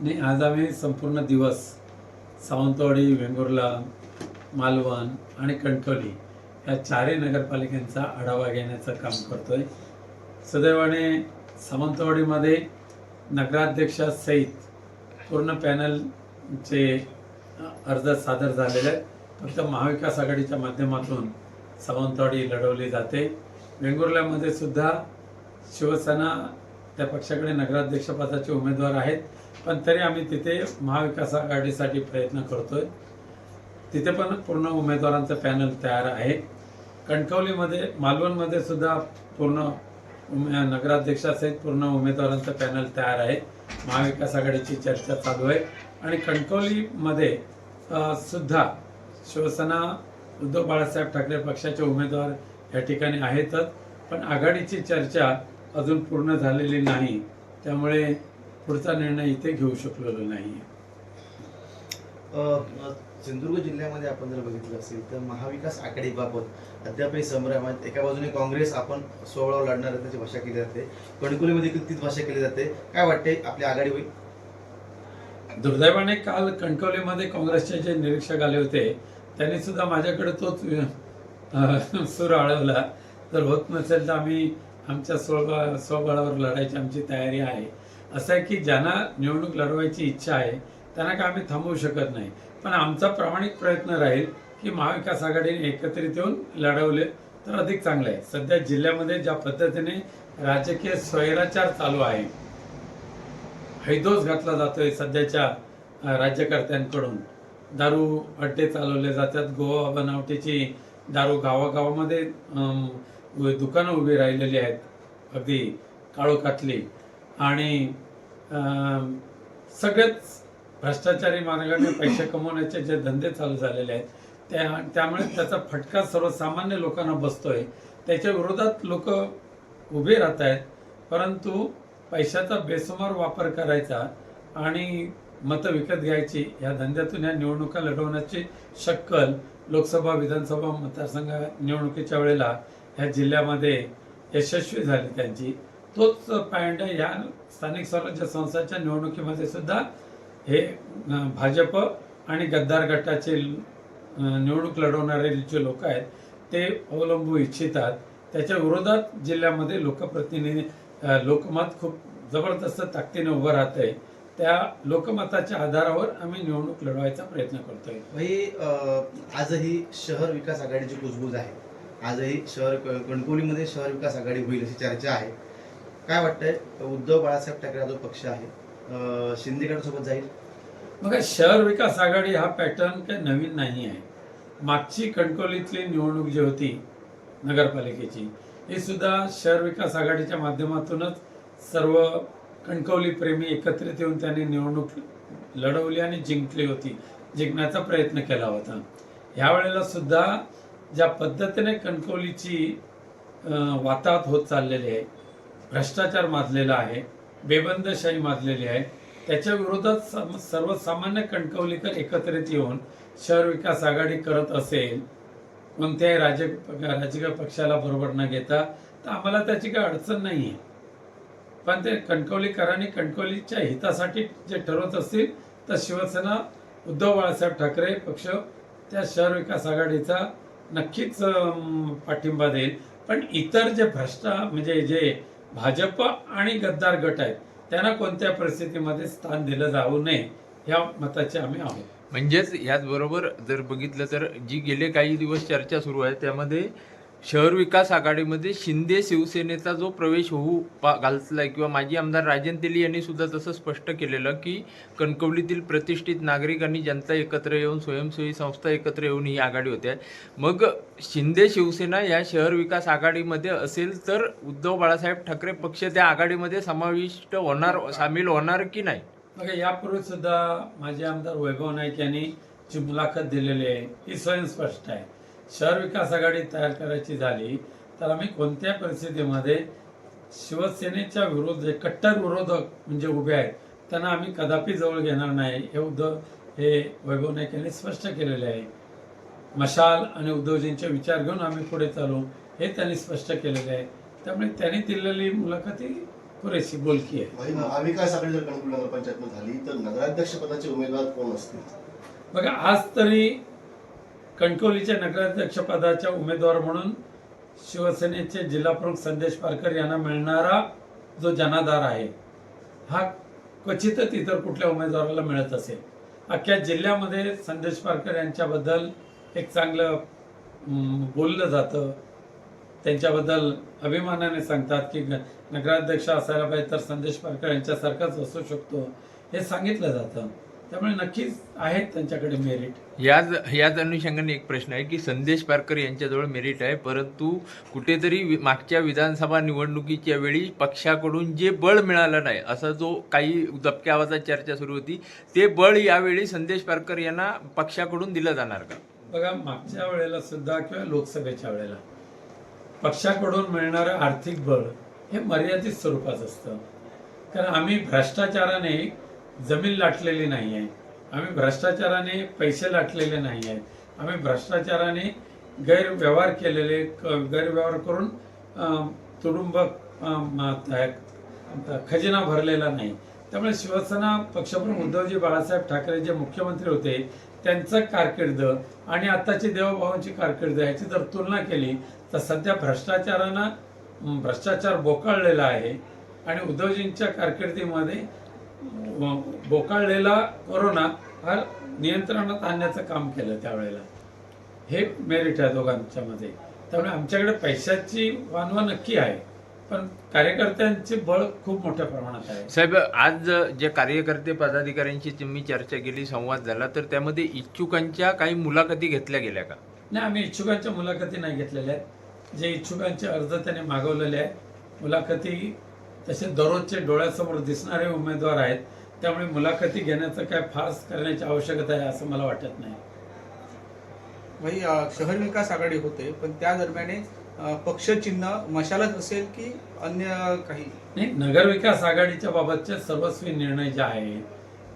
आणि आज आम्ही संपूर्ण दिवस सावंतवाडी वेंगुर्ला मालवण आणि कणकवली या चारही नगरपालिकांचा आढावा घेण्याचं काम करतो आहे सुदैवाने सावंतवाडीमध्ये नगराध्यक्षासहित पूर्ण पॅनलचे अर्ज सादर झालेले आहेत. फक्त महाविकास आघाडीच्या माध्यमातून सावंतवाडी लढवली जाते. वेंगुर्ल्यामध्ये सुद्धा शिवसेना त्या पक्षाकडे नगराध्यक्षपदाचे उमेदवार आहेत. पण तरी आम्ही तिथे महाविकास आघाडीसाठी प्रयत्न करतोय. तिथे पण पूर्ण उमेदवारांचं पॅनल तयार आहे. कणकवलीमध्ये मालवणमध्ये सुद्धा पूर्ण नगराध्यक्षासहित पूर्ण उमेदवारांचं पॅनल तयार आहे. महाविकास आघाडीची चर्चा चालू आहे. आणि कणकवलीमध्ये सुद्धा शिवसेना उद्धव बाळासाहेब ठाकरे पक्षाचे उमेदवार या ठिकाणी आहेतच. पण आघाडीची चर्चा अजून पूर्ण झालेली नाही. त्यामुळे पुढचा निर्णय इथे घेऊ शकलेलो नाही. सिंधुदुर्ग जिल्ह्यामध्ये आपण जर बघितलं असेल तर महाविकास आघाडीबाबत अद्यापही संभ्रम आहेत एका बाजूने काँग्रेस आपण सोहळा लढणार आहे त्याची भाषा केली जाते. कणकुलीमध्ये तीच भाषा केली जाते? काय वाटते आपली आघाडी होईल? दुर्दैवाने काल कणकवलीमध्ये काँग्रेसचे जे निरीक्षक आले होते त्यांनी सुद्धा माझ्याकडे तोच सूर आळवला. जर होत नसेल तर आम्ही आमच्या स्वबळ स्वबळावर लढायची आमची तयारी आहे. असं आहे की ज्यांना निवडणूक लढवायची इच्छा आहे त्यांना काय आम्ही थांबवू शकत नाही. पण आमचा प्रामाणिक प्रयत्न राहील की महाविकास आघाडीने एकत्रित येऊन लढवले तर अधिक चांगलं आहे. सध्या जिल्ह्यामध्ये ज्या पद्धतीने राजकीय स्वैराचार चालू आहे हैदोस घातला जातोय सध्याच्या राज्यकर्त्यांकडून. दारू अड्डे चालवले जातात गोवा बनावटीची दारू गावागावामध्ये दुकानं उभी राहिलेली आहेत अगदी काळोखातली. आणि सगळेच भ्रष्टाचारी मार्गाने पैसे कमवण्याचे जे धंदे चालू झालेले आहेत त्या त्यामुळे त्याचा फटका सर्वसामान्य लोकांना बसतोय. त्याच्या विरोधात लोक उभे राहत आहेत परंतु पैशाचा बेसुमार वापर करायचा आणि मतं विकत घ्यायची या धंद्यातून या निवडणुका लढवण्याची शक्कल लोकसभा विधानसभा मतदारसंघ निवडणुकीच्या वेळेला ह्या जिल्ह्यामध्ये यशस्वी झाली त्यांची. तोच पॉईंट आहे. ह्या स्थानिक स्वराज्य संस्थांच्या निवडणुकीमध्ये सुद्धा हे भाजप आणि गद्दार गटाचे निवडणूक लढवणारे जे लोक आहेत ते अवलंबू इच्छितात. त्याच्या विरोधात जिल्ह्यामध्ये लोकप्रतिनिधी लोकमत खूप जबरदस्त ताकदीने उभं राहत आहे त्या लोकमताच्या आधारावर आम्ही निवडणूक लढवायचा प्रयत्न करतोय. भाई आजही शहर विकास आघाडीची कुजबूज आहे. आजही शहर क- कणकवलीमध्ये शहर विकास आघाडी होईल अशी चर्चा आहे. काय वाटतंय? उद्धव बाळासाहेब ठाकरे हा जो पक्ष आहे अ, जाईल? मग शहर विकास आघाडी हा पॅटर्न काही नवीन नाही आहे. मागची कणकवलीतली निवडणूक जी होती नगरपालिकेची ही सुद्धा शहर विकास आघाडीच्या माध्यमातूनच सर्व कणकवली प्रेमी एकत्रित येऊन त्यांनी निवडणूक लढवली आणि जिंकली होती जिंकण्याचा प्रयत्न केला होता. ह्यावेळेला सुद्धा ज्या पद्धतीने कणकवलीची वाताहत होत चाललेली आहे भ्रष्टाचार माजलेला आहे बेबंदशाही माजलेली आहे. त्याच्या विरोधात सम- सर्वसामान्य कणकवलीकर एकत्रित येऊन शहर विकास आघाडी करत असेल कोणत्याही राज राजकीय पक्षाला बरोबर न घेता तर आम्हाला त्याची काही अडचण नाही आहे पण ते कणकवलीकरांनी कणकवलीच्या हितासाठी जे ठरवत असतील तर शिवसेना उद्धव बाळासाहेब ठाकरे पक्ष त्या शहर विकास आघाडीचा नक्कीच पाठिंबा देईल. पण इतर जे भ्रष्टा म्हणजे जे भाजप आणि गद्दार गट आहेत. त्यांना कोणत्या परिस्थितीमध्ये स्थान दिलं जाऊ नये ह्या मताचे आम्ही आहोत. म्हणजेच याचबरोबर जर बघितलं तर जी गेले काही दिवस चर्चा सुरू आहे त्यामध्ये शहर विकास आघाडीमध्ये शिंदे शिवसेनेचा जो प्रवेश होऊ पा घालतलाय किंवा माजी आमदार राजन तेली यांनी सुद्धा तसं स्पष्ट केलेलं की कणकवलीतील प्रतिष्ठित नागरिक आणि जनता एकत्र येऊन स्वयंसेवी संस्था एकत्र येऊन ही आघाडी होते. मग शिंदे शिवसेना या शहर विकास आघाडीमध्ये असेल तर उद्धव बाळासाहेब ठाकरे पक्ष त्या आघाडीमध्ये समाविष्ट होणार सामील होणार की नाही? बघा यापूर्वी सुद्धा माझे आमदार वैभव नाईक यांनी जी मुलाखत दिलेली आहे ही स्वयंस्पष्ट आहे. शहर विकास आघाडी तयार करायची झाली तर आम्ही कोणत्या परिस्थितीमध्ये शिवसेनेच्या विरोध जे कट्टर विरोधक म्हणजे उभे आहेत त्यांना आम्ही कदापि जवळ घेणार नाही हे उद्धव हे वैभव नाईक यांनी स्पष्ट केलेले आहे. मशाल आणि उद्धवजींचे विचार घेऊन आम्ही पुढे चालू हे त्यांनी स्पष्ट केलेले आहे. त्यामुळे त्यांनी दिलेली मुलाखत ही पुरेशी बोलकी आहे. महाविकास आघाडी जर कणकवली नगरपंचायतमध्ये झाली तर नगराध्यक्ष पदाचे उमेदवार कोण असतील? बघा आज तरी कणकवलीच्या नगराध्यक्षपदाच्या उमेदवार म्हणून शिवसेनेचे जिल्हाप्रमुख संदेश पारकर यांना मिळणारा जो जनाधार आहे हा क्वचितच इतर कुठल्या उमेदवाराला मिळत असेल. अख्ख्या जिल्ह्यामध्ये संदेश पारकर यांच्याबद्दल एक चांगलं बोललं जातं. त्यांच्याबद्दल अभिमानाने सांगतात की ग- नगराध्यक्ष असायला पाहिजे तर संदेश पारकर यांच्यासारखाच असू शकतो हे सांगितलं जातं. त्यामुळे नक्कीच आहेत त्यांच्याकडे मेरिट याच याच अनुषंगाने एक प्रश्न आहे की संदेश पारकर यांच्याजवळ मेरिट आहे परंतु कुठेतरी वि- मागच्या विधानसभा निवडणुकीच्या वेळी पक्षाकडून जे बळ मिळालं नाही असा जो काही दबक्या आवाजात चर्चा सुरू होती ते बळ यावेळी संदेश पारकर यांना पक्षाकडून दिलं जाणार का? बघा मागच्या वेळेला सुद्धा किंवा लोकसभेच्या वेळेला पक्षाकडून मिळणारं आर्थिक बळ हे मर्यादित स्वरूपाचं असतं. कारण आम्ही भ्रष्टाचाराने जमीन लाटलेली नाही आहे आम्ही भ्रष्टाचाराने पैसे लाटलेले नाही आहेत आम्ही भ्रष्टाचाराने गैरव्यवहार केलेले क- गैरव्यवहार करून तुडुंब खजिना भरलेला नाही. त्यामुळे शिवसेना पक्षप्रमुख उद्धवजी बाळासाहेब ठाकरे जे मुख्यमंत्री होते त्यांचं कारकीर्द आणि आत्ताची देवभावांची कारकीर्द याची जर तुलना केली तर सध्या भ्रष्टाचारानं भ्रष्टाचार बोकाळलेला आहे. आणि उद्धवजींच्या कारकिर्दीमध्ये बोकाळलेला कोरोना हा नियंत्रणात आणण्याचं काम केलं त्यावेळेला. हे मेरिट आहे दोघांच्या मध्ये. त्यामुळे आमच्याकडे पैशाची वानवा नक्की आहे पण कार्यकर्त्यांचे बळ खूप मोठ्या प्रमाणात आहे. साहेब आज जे कार्यकर्ते पदाधिकाऱ्यांशी तुम्ही चर्चा केली संवाद झाला तर त्यामध्ये इच्छुकांच्या काही मुलाखती घेतल्या गेल्या का? नाही आम्ही इच्छुकांच्या मुलाखती नाही घेतलेल्या आहेत. जे इच्छुकांचे अर्ज त्यांनी मागवलेले आहेत मुलाखती तसे दररोजचे डोळ्यासमोर दिसणारे उमेदवार आहेत. त्यामुळे मुलाखती घेण्याचं काय फास करण्याची आवश्यकता आहे असं मला वाटत नाही. भाई शहर विकास आघाडी होते पण त्या दरम्यान अ, पक्षचिन्ह मशालच असेल की अन्य काही? नाही नगरविकास आघाडीच्या बाबतचे सर्वस्वी निर्णय जे आहेत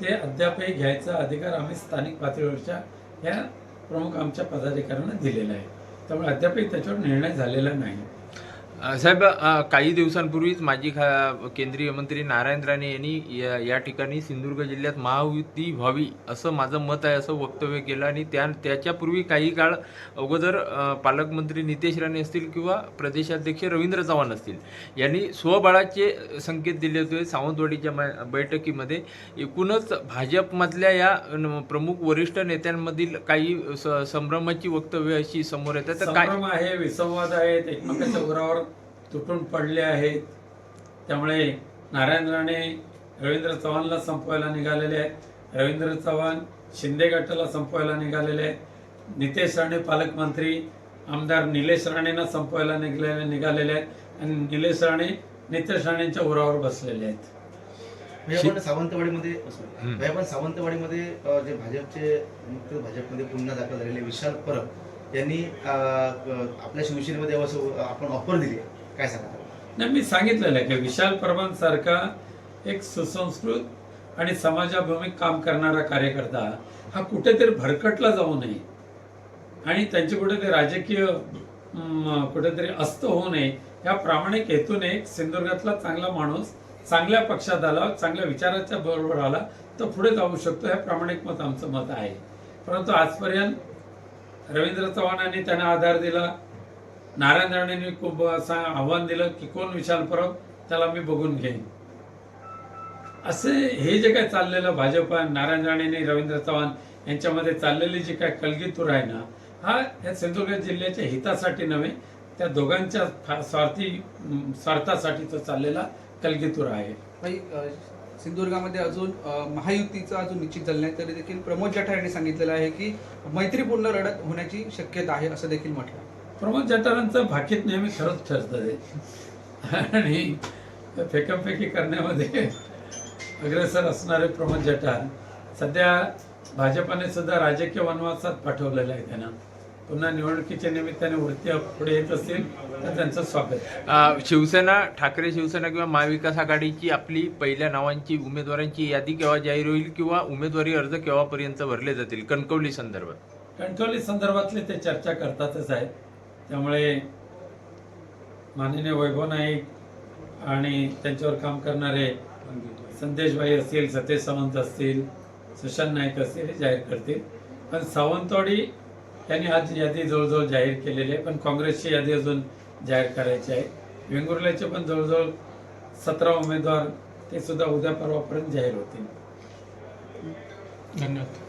ते अद्यापही घ्यायचा अधिकार आम्ही स्थानिक पातळीवरच्या या प्रमुख आमच्या पदाधिकाऱ्यांना दिलेला आहे. त्यामुळे अद्यापही त्याच्यावर निर्णय झालेला नाही. साहेब काही दिवसांपूर्वीच माजी खा केंद्रीय मंत्री नारायण राणे यांनी या या ठिकाणी सिंधुदुर्ग जिल्ह्यात महायुती व्हावी असं माझं मत आहे असं वक्तव्य केलं आणि त्या त्याच्यापूर्वी काही काळ अगोदर पालकमंत्री नितेश राणे असतील किंवा प्रदेशाध्यक्ष रवींद्र चव्हाण असतील यांनी स्वबळाचे संकेत दिले होते सावंतवाडीच्या बैठकीमध्ये. एकूणच भाजपमधल्या या प्रमुख वरिष्ठ नेत्यांमधील काही स- संभ्रमाची वक्तव्य अशी समोर येतात तर काय आहे विसंवाद आहेत एकमेकांच्या उरावर तुटून पडले आहेत. त्यामुळे नारायण राणे रवींद्र चव्हाणला संपवायला निघालेले आहेत. रवींद्र चव्हाण शिंदे गटाला संपवायला निघालेले आहेत. नितेश राणे पालकमंत्री आमदार निलेश राणेंना संपवायला निघालेले निघालेले आहेत. आणि निलेश राणे नितेश राणेंच्या उरावर बसलेले आहेत. सावंतवाडीमध्ये आपण सावंतवाडीमध्ये जे भाजपचे नुकतेच भाजपमध्ये पुन्हा दाखल झालेले विशाल परब यांनी आपल्या शिवसेनेमध्ये आपण ऑफर दिली. काय सांगा नाही मी सांगितलेलं आहे की विशाल परबांसारखा एक सुसंस्कृत आणि समाजाभिमुख काम करणारा कार्यकर्ता हा कुठेतरी भरकटला जाऊ नये आणि त्यांची कुठेतरी राजकीय कुठेतरी अस्त होऊ नये या प्रामाणिक हेतूने सिंधुदुर्गातला चांगला माणूस चांगल्या पक्षात आला चांगल्या विचाराच्या बरोबर आला तर पुढे जाऊ शकतो हे प्रामाणिक मत आमचं मत आहे. परंतु आजपर्यंत रवींद्र चव्हाणांनी त्यांना आधार दिला नारायण राणेंनी खूप असं आव्हान दिलं की कोण विशाल परब? त्याला मी बघून घेईन. असे हे जे काय चाललेलं भाजप नारायण राणेने रवींद्र चव्हाण यांच्यामध्ये चाललेली जी काय कलगीतूर आहे ना हा या सिंधुदुर्ग जिल्ह्याच्या हितासाठी नव्हे त्या दोघांच्या स्वार्थी स्वार्थासाठी तो चाललेला कलगीतूर आहे. सिंधुदुर्गामध्ये अजून महायुतीचं अजून निश्चित झालं नाही तरी देखील प्रमोद जठार यांनी सांगितलेलं आहे की मैत्रीपूर्ण लढत होण्याची शक्यता आहे असं देखील म्हटलं. प्रमोद जठारांचं भाकीत नेहमी खरंच ठरतं आणि फेकमफेकी करण्यामध्ये अग्रेसर असणारे प्रमोद जठार सध्या भाजपाने सुद्धा राजकीय वनवासात पाठवलेलं आहे त्यांना. पुन्हा निवडणुकीच्या निमित्ताने वृत्ती पुढे येत असतील तर त्यांचं स्वागत. शिवसेना ठाकरे शिवसेना किंवा महाविकास आघाडीची आपली पहिल्या नावांची उमेदवारांची यादी केव्हा जाहीर होईल किंवा उमेदवारी अर्ज केव्हापर्यंत भरले जातील? कणकवली संदर्भात. कणकवली संदर्भातले ते चर्चा करतातच आहेत. त्यामुळे माननीय वैभव नाईक आणि त्यांच्यावर काम करणारे संदेशभाई असतील सतेज सावंत असतील सुशांत नाईक असतील हे जाहीर करतील. पण सावंतवाडी यांनी आज यादी जवळजवळ जाहीर केलेली आहे पण काँग्रेसची यादी अजून जाहीर करायची आहे. वेंगुर्ल्याचे पण जवळजवळ सतरा उमेदवार ते सुद्धा उद्या परवापर्यंत जाहीर होतील. धन्यवाद.